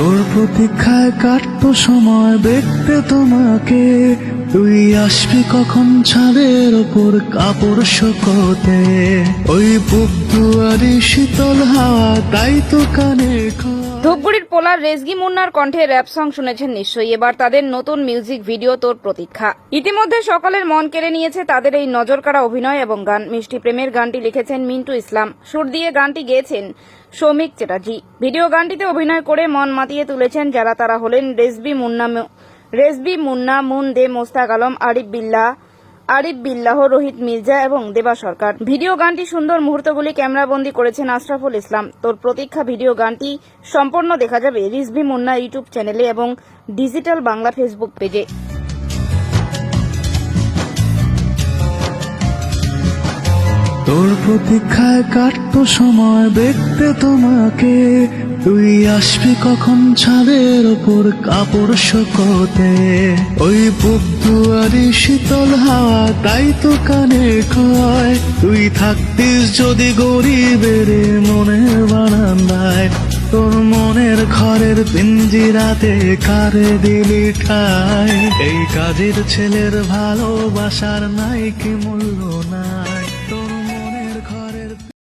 তোর প্রতীক্ষায় কাটতো সময় দেখতে তোমাকে। তুই আসবি কখন ছাদের ওপর কাপড় শুকোতে? ওই বুক দুয়ারি শীতল হাওয়া, তাই তো কানে ধূপগুড়ির পোলার রেজগি মুন্নার কণ্ঠে র্যাপ সং শুনেছেন নিশ্চয়ই। এবার তাদের নতুন মিউজিক ভিডিও তোর প্রতীক্ষা। ইতিমধ্যে সকলের মন কেড়ে নিয়েছে তাদের এই নজরকাড়া অভিনয় এবং গান। মিষ্টি প্রেমের গানটি লিখেছেন মিন্টু ইসলাম। সুর দিয়ে গানটি গেয়েছেন সৌমিক চ্যাটার্জি। ভিডিও গানটিতে অভিনয় করে মন মাতিয়ে তুলেছেন যারা। তারা হলেন রেজবি মুন্না রেজবি, মুন্না, মুন, দে, মোস্তাক আলম, আরিফ বিল্লা আরিফ বিল্লাহ, রোহিত মির্জা এবং দেবা সরকার। ভিডিও গানটি সুন্দর মুহূর্তগুলি ক্যামেরাবন্দি করেছেন আশরাফুল ইসলাম। তোর প্রতীক্ষা ভিডিও গানটি সম্পূর্ণ দেখা যাবে রিজভি, মুন্না ইউটিউব চ্যানেলে এবং ডিজিটাল বাংলা ফেসবুক পেজে। তোর প্রতীক্ষায় কাটতো সময়, দেখতে তোমাকে। তুই আসবি কখন ছাদের ওপর কাপড় শুকোতে? ওই বুক দুয়ারি শীতল হাওয়া, তাই তো কানে কয় তুই থাকতিস যদি গরিবের মনের বারান্দায়। তোর মনের ঘরের পিঞ্জিরাতে কারে দিলি ঠাই এই কাজের ছেলের ভালোবাসার নাই কি মূল্য নাই।